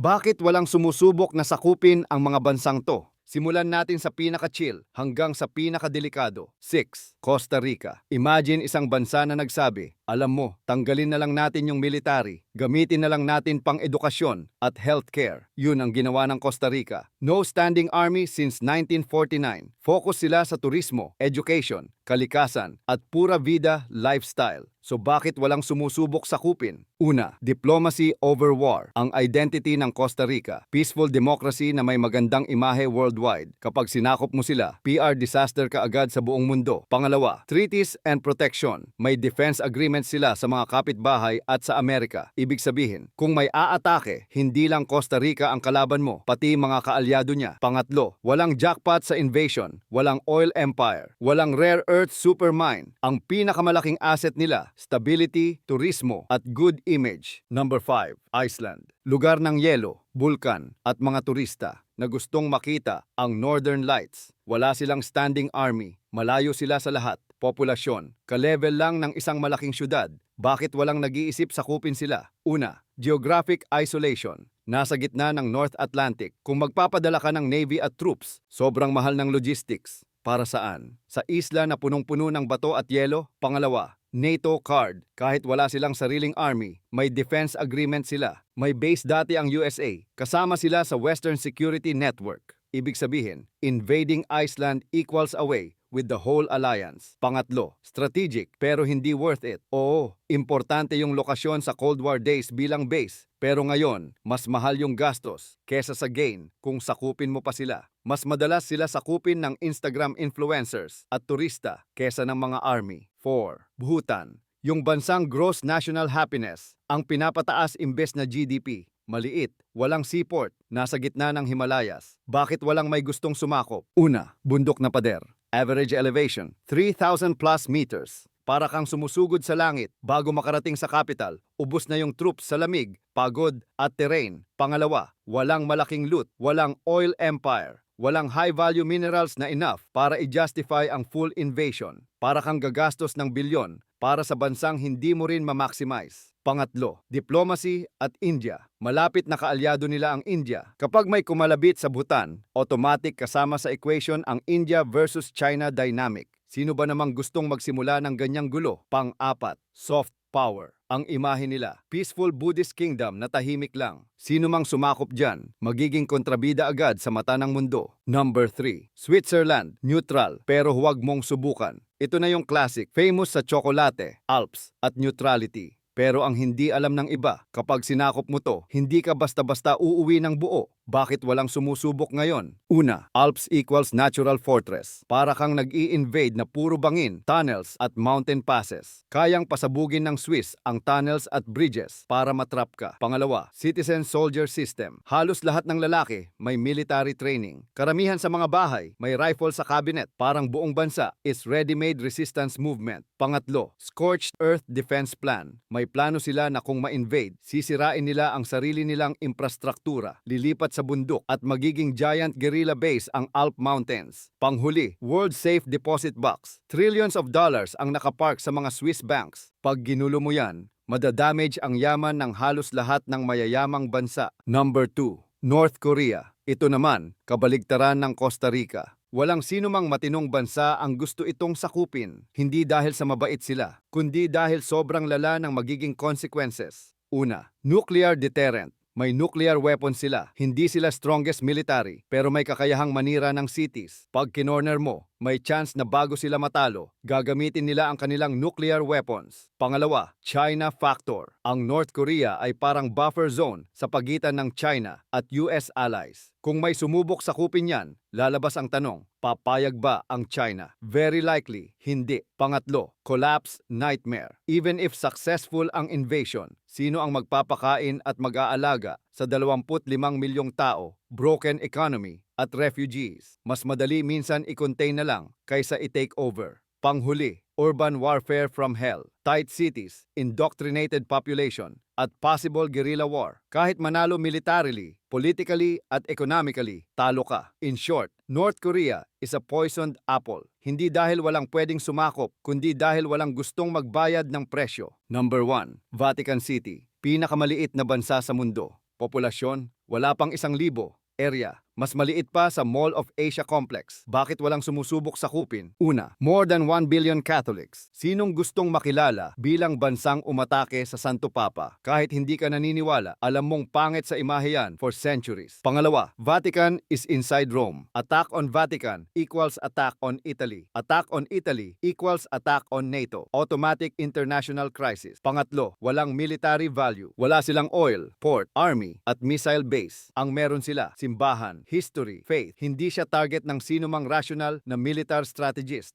Bakit walang sumusubok na sakupin ang mga bansang to? Simulan natin sa pinaka-chill hanggang sa pinaka-delikado. 6. Costa Rica. Imagine isang bansa na nagsabi, alam mo, tanggalin na lang natin yung military, gamitin na lang natin pang edukasyon at healthcare. Yun ang ginawa ng Costa Rica. No standing army since 1949. Focus sila sa turismo, education, kalikasan at pura vida lifestyle. So bakit walang sumusubok sa kupin? Una, diplomacy over war. Ang identity ng Costa Rica, peaceful democracy na may magandang imahe worldwide. Kapag sinakop mo sila, PR disaster ka agad sa buong mundo. Pangalawa, treaties and protection. May defense agreement sila sa mga kapitbahay at sa Amerika. Ibig sabihin, kung may aatake, hindi lang Costa Rica ang kalaban mo, pati mga kaalyado niya. Pangatlo, walang jackpot sa invasion, walang oil empire, walang rare earth supermine. Ang pinakamalaking asset nila, stability, turismo, at good image. Number 5, Iceland. Lugar ng yelo, bulkan, at mga turista na gustong makita ang Northern Lights. Wala silang standing army, malayo sila sa lahat. Populasyon, ka-level lang ng isang malaking syudad. Bakit walang nag-iisip sakupin sila? Una, geographic isolation. Nasa gitna ng North Atlantic. Kung magpapadala ka ng Navy at troops, sobrang mahal ng logistics. Para saan? Sa isla na punong-puno ng bato at yelo? Pangalawa, NATO card. Kahit wala silang sariling army, may defense agreement sila. May base dati ang USA. Kasama sila sa Western Security Network. Ibig sabihin, invading Iceland equals away with the whole alliance. Pangatlo, strategic pero hindi worth it. Oo, importante yung lokasyon sa Cold War days bilang base. Pero ngayon, mas mahal yung gastos kesa sa gain kung sakupin mo pa sila. Mas madalas sila sakupin ng Instagram influencers at turista kesa ng mga army. 4. Bhutan. Yung bansang gross national happiness ang pinapataas imbes na GDP. Maliit, walang seaport, nasa gitna ng Himalayas. Bakit walang may gustong sumakop? Una, bundok na pader. Average elevation, 3,000 plus meters. Para kang sumusugod sa langit bago makarating sa capital, ubos na yung troops sa lamig, pagod at terrain. Pangalawa, walang malaking loot, walang oil empire, walang high-value minerals na enough para i-justify ang full invasion. Para kang gagastos ng bilyon para sa bansang hindi mo rin ma-maximize. Pangatlo, diplomacy at India. Malapit na kaalyado nila ang India. Kapag may kumalabit sa Bhutan, automatic kasama sa equation ang India versus China dynamic. Sino ba namang gustong magsimula ng ganyang gulo? Pang-apat, soft power. Ang imahe nila, peaceful Buddhist kingdom na tahimik lang. Sino mang sumakop dyan, magiging kontrabida agad sa mata ng mundo. Number 3, Switzerland, neutral pero huwag mong subukan. Ito na yung classic, famous sa tsokolate, Alps at neutrality. Pero ang hindi alam ng iba, kapag sinakop mo to, hindi ka basta-basta uuwi ng buo. Bakit walang sumusubok ngayon? Una, Alps equals natural fortress. Para kang nag-i-invade na puro bangin, tunnels at mountain passes. Kayang pasabugin ng Swiss ang tunnels at bridges para matrap ka. Pangalawa, citizen soldier system. Halos lahat ng lalaki may military training. Karamihan sa mga bahay may rifle sa cabinet. Parang buong bansa is ready-made resistance movement. Pangatlo, scorched earth defense plan. May plano sila na kung ma-invade, sisirain nila ang sarili nilang infrastruktura, lilipat sa bundok at magiging giant guerrilla base ang Alp Mountains. Panghuli, World Safe Deposit Box. Trillions of dollars ang nakapark sa mga Swiss banks. Pag ginulo mo yan, madadamage ang yaman ng halos lahat ng mayayamang bansa. Number 2, North Korea. Ito naman, kabaligtaran ng Costa Rica. Walang sino mang matinong bansa ang gusto itong sakupin, hindi dahil sa mabait sila, kundi dahil sobrang lala ng magiging consequences. Una, nuclear deterrent. May nuclear weapon sila. Hindi sila strongest military, pero may kakayahang manira ng cities. Pag kinorner mo, may chance na bago sila matalo, gagamitin nila ang kanilang nuclear weapons. Pangalawa, China factor. Ang North Korea ay parang buffer zone sa pagitan ng China at US allies. Kung may sumubok sa kupin yan, lalabas ang tanong, papayag ba ang China? Very likely, hindi. Pangatlo, collapse nightmare. Even if successful ang invasion, sino ang magpapakain at mag-aalaga sa 25 milyong tao, broken economy, at refugees? Mas madali minsan i-contain na lang kaysa i-take over. Panghuli, urban warfare from hell, tight cities, indoctrinated population, at possible guerrilla war. Kahit manalo militarily, politically at economically, talo ka. In short, North Korea is a poisoned apple. Hindi dahil walang pwedeng sumakop, kundi dahil walang gustong magbayad ng presyo. Number 1, Vatican City. Pinakamaliit na bansa sa mundo. Populasyon, wala pang isang libo. Area, mas maliit pa sa Mall of Asia Complex. Bakit walang sumusubok sa kupin? Una, more than 1 billion Catholics. Sinong gustong makilala bilang bansang umatake sa Santo Papa? Kahit hindi ka naniniwala, alam mong pangit sa imahe yan for centuries. Pangalawa, Vatican is inside Rome. Attack on Vatican equals attack on Italy. Attack on Italy equals attack on NATO. Automatic international crisis. Pangatlo, walang military value. Wala silang oil, port, army, at missile base. Ang meron sila, simbahan, history, faith. Hindi siya target ng sinumang rational na militar strategist.